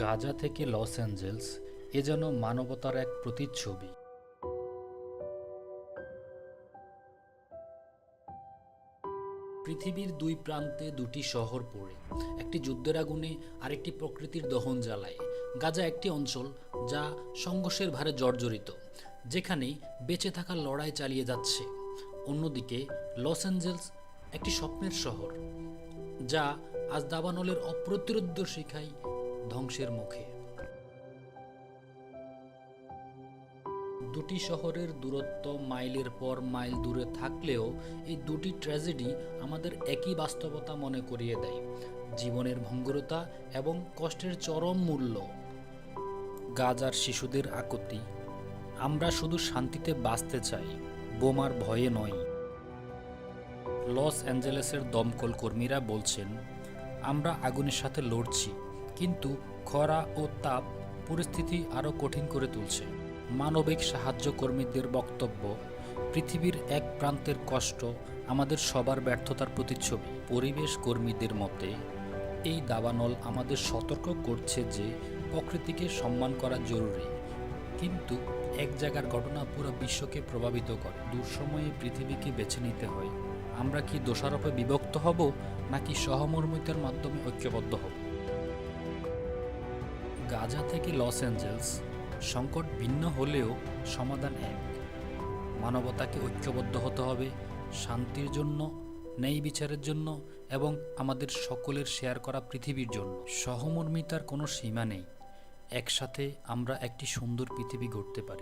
গাজা থেকে Los Angeles এ যেন মানবতার এক প্রতিচ্ছবি। পৃথিবীর দুই প্রান্তে দুটি শহর পড়ে, একটি যুদ্ধের আগুনে, আরেকটি প্রকৃতির দহন জ্বালায়। গাজা একটি অঞ্চল যা সংঘর্ষের ভারে জর্জরিত যেখানে বেঁচে থাকার লড়াই চালিয়ে যাচ্ছে। অন্যদিকে, লস অ্যাঞ্জেলস একটি স্বপ্নের শহর, যা আজ দাবানলের অপ্রতিরোধ্য শিখায় ধ্বংসের মুখে। দুটি শহরের দূরত্ব মাইলের পর মাইল দূরে থাকলেও এই দুটি ট্র্যাজেডি আমাদের একই বাস্তবতা মনে করিয়ে দেয়। জীবনের ভঙ্গুরতা এবং কষ্টের চরম মূল্য। গাজার শিশুদের আকতি। আমরা শুধু শান্তিতে বাঁচতে চাই, বোমার ভয়ে নয় লস অ্যাঞ্জেলেসের দমকল কর্মীরা বলছেন, আমরা আগুনের সাথে লড়ছি। কিন্তু খরা ও তাপ পরিস্থিতি আরও কঠিন করে তুলছে। মানবিক সাহায্য কর্মীদের বক্তব্য, পৃথিবীর এক প্রান্তের কষ্ট আমাদের সবার ব্যর্থতার প্রতিচ্ছবি। পরিবেশ কর্মীদের মতে, এই দাবানল আমাদের সতর্ক করছে যে প্রকৃতিকে সম্মান করা জরুরি। কিন্তু এক জায়গার ঘটনা পুরো বিশ্বকে প্রভাবিত করে। দুঃসময়ে পৃথিবীকে বেছে নিতে হয়। আমরা কি দোষারোপে বিভক্ত হব, নাকি সহমর্মিতার মাধ্যমে ঐক্যবদ্ধ হব? গাজা থেকে লস অ্যাঞ্জেলস, সংকট ভিন্ন হলেও সমাধান এক। মানবতাকে ঐক্যবদ্ধ হতে হবে, শান্তির জন্য, ন্যায় বিচারের জন্য এবং আমাদের সকলের শেয়ার করা পৃথিবীর জন্য। সহমর্মিতার কোনো সীমা নেই। একসাথে আমরা একটি সুন্দর পৃথিবী গড়তে পারি।